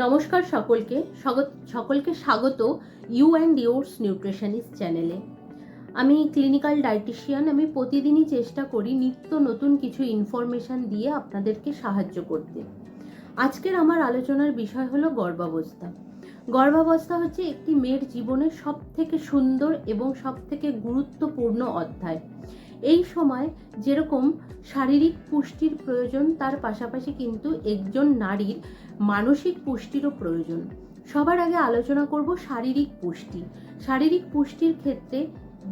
নমস্কার সকলকে সকলকে স্বাগত ইউ অ্যান্ড ইউর্স নিউট্রিশনিস্ট চ্যানেলে। আমি ক্লিনিক্যাল ডায়েটিশিয়ান, আমি প্রতিদিনই চেষ্টা করি নিত্য নতুন কিছু ইনফরমেশান দিয়ে আপনাদেরকে সাহায্য করতে। আজকের আমার আলোচনার বিষয় হলো গর্ভাবস্থা। গর্ভাবস্থা হচ্ছে একটি মেয়ের জীবনের সব থেকে সুন্দর এবং সব থেকে গুরুত্বপূর্ণ অধ্যায়। এই সময় যেরকম শারীরিক পুষ্টির প্রয়োজন, তার পাশাপাশি কিন্তু একজন নারীর মানসিক পুষ্টিরও প্রয়োজন। সবার আগে আলোচনা করব শারীরিক পুষ্টি। শারীরিক পুষ্টির ক্ষেত্রে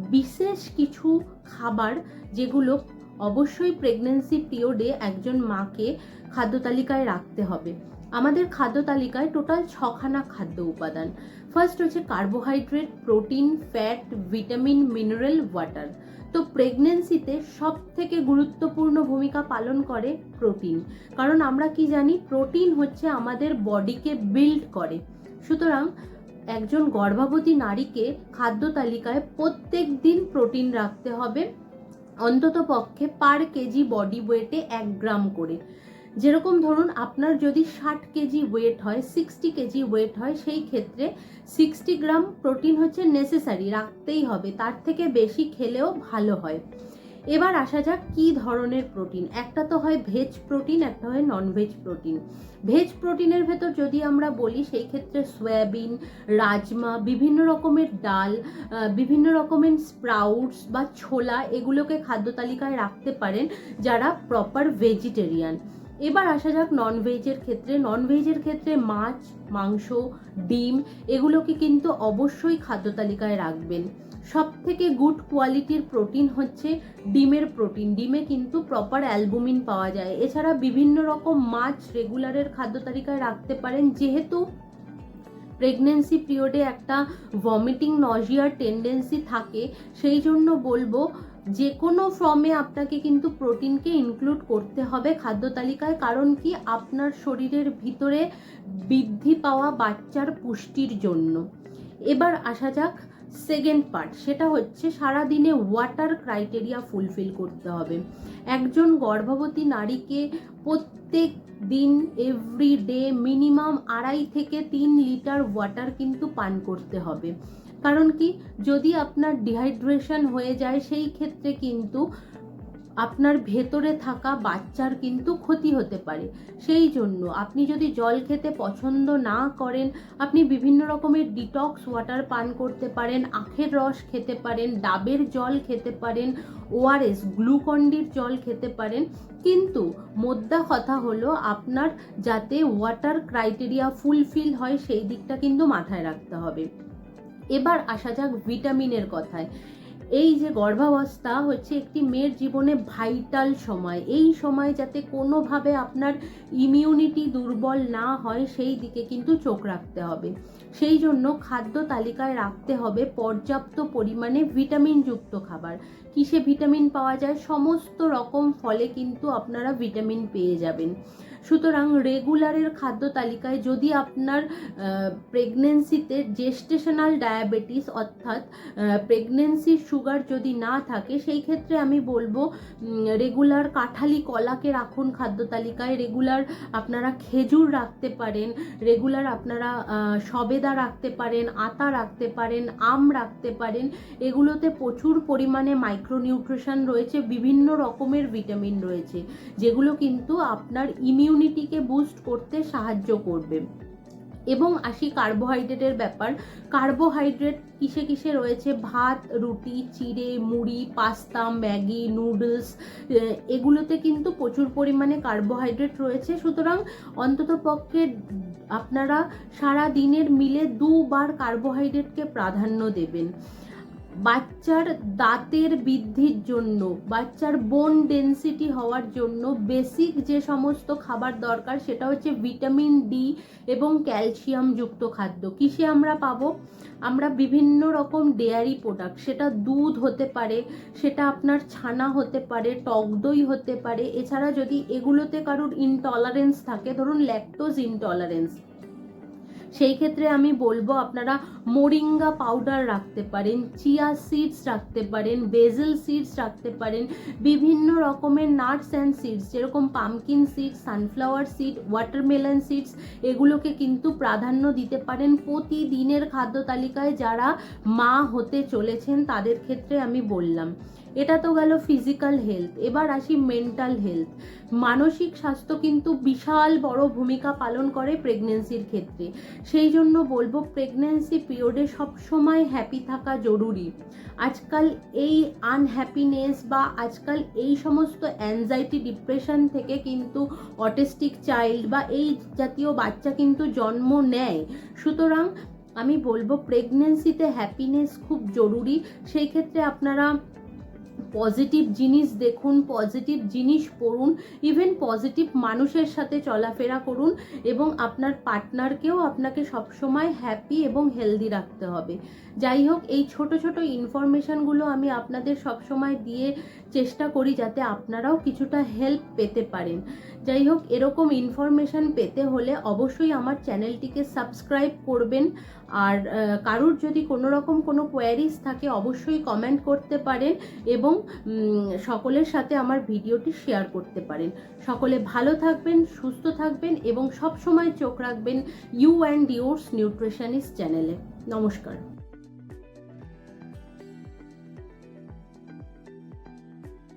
বিশেষ কিছু খাবার যেগুলো অবশ্যই প্রেগনেন্সি পিরিয়ডে একজন মাকে খাদ্য তালিকায় রাখতে হবে। আমাদের খাদ্য তালিকায় টোটাল ছখানা খাদ্য উপাদান। ফার্স্ট হচ্ছে carbohydrate protein fat vitamin mineral water তো প্রেগনেন্সিতে সব থেকে গুরুত্বপূর্ণ ভূমিকা পালন করে প্রোটিন কারণ আমরা কি জানি প্রোটিন হচ্ছে আমাদের বডিকে বিল্ড করে। সুতরাং একজন গর্ভবতী নারীকে খাদ্য তালিকায় প্রত্যেক দিন প্রোটিন রাখতে হবে অন্তত পক্ষে পার কেজি বডি ওয়েটে এক গ্রাম করে। যেরকম ধরুন আপনার যদি ষাট কেজি ওয়েট হয় সিক্সটি কেজি ওয়েট হয়, সেই ক্ষেত্রে সিক্সটি গ্রাম প্রোটিন হচ্ছে নেসেসারি রাখতেই হবে, তার থেকে বেশি খেলেও ভালো হয়। এবার আসা যাক কি ধরনের প্রোটিন একটা তো হয় ভেজ প্রোটিন একটা হয় নন ভেজ প্রোটিন ভেজ প্রোটিনের ভেতর যদি আমরা বলি, সেই ক্ষেত্রে সয়াবিন, রাজমা, বিভিন্ন রকমের ডাল বিভিন্ন রকমের স্প্রাউটস বা ছোলা, এগুলোকে খাদ্য তালিকায় রাখতে পারেন যারা প্রপার ভেজিটেরিয়ান এবার আসা যাক নন ভেজের ক্ষেত্রে। নন ভেজের ক্ষেত্রে মাছ, মাংস, ডিম, এগুলোকে কিন্তু অবশ্যই খাদ্য তালিকায় রাখবেন। সব থেকে গুড কোয়ালিটির প্রোটিন হচ্ছে ডিমের প্রোটিন ডিমে কিন্তু প্রপার অ্যালবুমিন পাওয়া যায়। এছাড়া বিভিন্ন রকম মাছ রেগুলারের খাদ্য তালিকায় রাখতে পারেন। যেহেতু প্রেগনেন্সি পিরিয়ডে একটা ভমিটিং নজিয়ার টেন্ডেন্সি থাকে, সেই জন্য বলব যে কোনো ফর্মে আপনাকে কিন্তু প্রোটিনকে ইনক্লুড করতে হবে খাদ্য তালিকায়। কারণ কি? আপনার শরীরের ভিতরে বৃদ্ধি পাওয়া বাচ্চার পুষ্টির জন্য। এবার আসা যাক সেকেন্ড পার্ট সেটা হচ্ছে সারা দিনে ওয়াটার ক্রাইটেরিয়া ফুলফিল করতে হবে। একজন গর্ভবতী নারীকে প্রত্যেক দিন এভরি ডে মিনিমাম আড়াই থেকে তিন লিটার ওয়াটার কিন্তু পান করতে হবে। কারণ কি? যদি আপনার ডিহাইড্রেশন হয়ে যায়, সেই ক্ষেত্রে কিন্তু আপনার ভেতরে থাকা বাচ্চার কিন্তু ক্ষতি হতে পারে। সেই জন্য আপনি যদি জল খেতে পছন্দ না করেন, আপনি বিভিন্ন রকমের ডিটক্স ওয়াটার পান করতে পারেন, আখের রস খেতে পারেন, ডাবের জল খেতে পারেন ওআরএস গ্লুকন্ডির জল খেতে পারেন। কিন্তু মোদ্দা কথা হলো আপনার যাতে ওয়াটার ক্রাইটেরিয়া ফুলফিল হয়, সেই দিকটা কিন্তু মাথায় রাখতে হবে। এবার আসা যাক ভিটামিনের কথায়। এই যে গর্ভাবস্থা হচ্ছে একটি মেয়ের জীবনে ভাইটাল সময়। এই সময় যাতে কোনোভাবে আপনার ইমিউনিটি দুর্বল না হয়, সেই দিকে কিন্তু চোখ রাখতে হবে। সেই জন্য খাদ্য তালিকায় রাখতে হবে পর্যাপ্ত পরিমাণে ভিটামিনযুক্ত খাবার। কিসে ভিটামিন পাওয়া যায়? সমস্ত রকম ফলে কিন্তু আপনারা ভিটামিন পেয়ে যাবেন। সুতরাং রেগুলারের খাদ্য তালিকায় যদি আপনার প্রেগনেন্সিতে জেস্টেশনাল ডায়াবেটিস অর্থাৎ প্রেগনেন্সির সুগার যদি না থাকে সেই ক্ষেত্রে আমি বলব রেগুলার কাঁঠালি কলাকে রাখুন খাদ্য তালিকায়। রেগুলার আপনারা খেজুর রাখতে পারেন। রেগুলার আপনারা আহ, সবেদা রাখতে পারেন, আতা রাখতে পারেন, আম রাখতে পারেন, এগুলোতে প্রচুর পরিমাণে মাইক্রোনিউট্রিশন রয়েছে, বিভিন্ন রকমের ভিটামিন রয়েছে, যেগুলো কিন্তু আপনার ইমিউনিটিকে বুস্ট করতে সাহায্য করবে। এবং আসি কার্বোহাইড্রেটের ব্যাপার কার্বোহাইড্রেট কিসে কিসে রয়েছে? ভাত, রুটি, চিড়ে, মুড়ি, পাস্তা, ম্যাগি নুডলস এগুলোতে কিন্তু প্রচুর পরিমাণে কার্বোহাইড্রেট রয়েছে, সুতরাং অন্তত পক্ষে আপনারা সারা দিনের মিলে দুবার কার্বোহাইড্রেটকে প্রাধান্য দেবেন। বাচ্চার দাঁতের বৃদ্ধির জন্য, বাচ্চার বোন ডেন্সিটি হওয়ার জন্য বেসিক যে সমস্ত খাবার দরকার সেটা হচ্ছে ভিটামিন ডি এবং ক্যালসিয়াম যুক্ত খাদ্য। কিসে আমরা পাবো? আমরা বিভিন্ন রকম ডেয়ারি প্রোডাক্ট সেটা দুধ হতে পারে, সেটা আপনার ছানা হতে পারে, টক দই হতে পারে। এছাড়া যদি এগুলোতে কারোর ইনটলারেন্স থাকে, ধরুন ল্যাকটোজ ইনটলারেন্স সেই ক্ষেত্রে আমি বলব আপনারা মোরিঙ্গা পাউডার রাখতে পারেন, চিয়া সিডস রাখতে পারেন, বেজেল সিডস রাখতে পারেন, বিভিন্ন রকমের নাটস অ্যান্ড সিডস, যেরকম pumpkin seeds, sunflower seed, watermelon seeds, এগুলোকে কিন্তু প্রাধান্য দিতে পারেন প্রতিদিনের খাদ্য তালিকায় যারা মা হতে চলেছেন তাদের ক্ষেত্রে আমি বললাম। এটা তো গেল ফিজিক্যাল হেলথ এবার আসি মেন্টাল হেলথ মানসিক স্বাস্থ্য কিন্তু বিশাল বড় ভূমিকা পালন করে প্রেগনেন্সির ক্ষেত্রে। সেই জন্য বলব প্রেগনেন্সি পিরিয়ডে সবসময় হ্যাপি থাকা জরুরি। আজকাল এই আনহ্যাপিনেস বা আজকাল এই সমস্ত অ্যাংজাইটি ডিপ্রেশন থেকে কিন্তু অটিস্টিক চাইল্ড বা এই জাতীয় বাচ্চা কিন্তু জন্ম নেয়। সুতরাং আমি বলব প্রেগনেন্সিতে হ্যাপিনেস খুব জরুরি। সেই ক্ষেত্রে আপনারা পজিটিভ জিনিস দেখুন পজিটিভ জিনিস পড়ুন ইভেন পজিটিভ মানুষের সাথে চলাফেরা করুন এবং আপনার পার্টনারকেও আপনাকে সবসময় হ্যাপি এবং হেলদি রাখতে হবে। যাই হোক, এই ছোট ছোট ইনফরমেশনগুলো আমি আপনাদের সবসময় দিয়ে চেষ্টা করি যাতে আপনারাও কিছুটা হেল্প পেতে পারেন। যাই হোক, এরকম ইনফরমেশন পেতে হলে অবশ্যই আমার চ্যানেলটিকে সাবস্ক্রাইব করবেন। আর কারুর যদি কোনো রকম কোনো কোয়ারিজ থাকে, অবশ্যই কমেন্ট করতে পারেন এবং সকলের সাথে আমার ভিডিওটি শেয়ার করতে পারেন। সকলে ভালো থাকবেন, সুস্থ থাকবেন এবং সবসময় চোখ রাখবেন ইউ অ্যান্ড ইউর্স নিউট্রিশনিস্ট চ্যানেলে নমস্কার।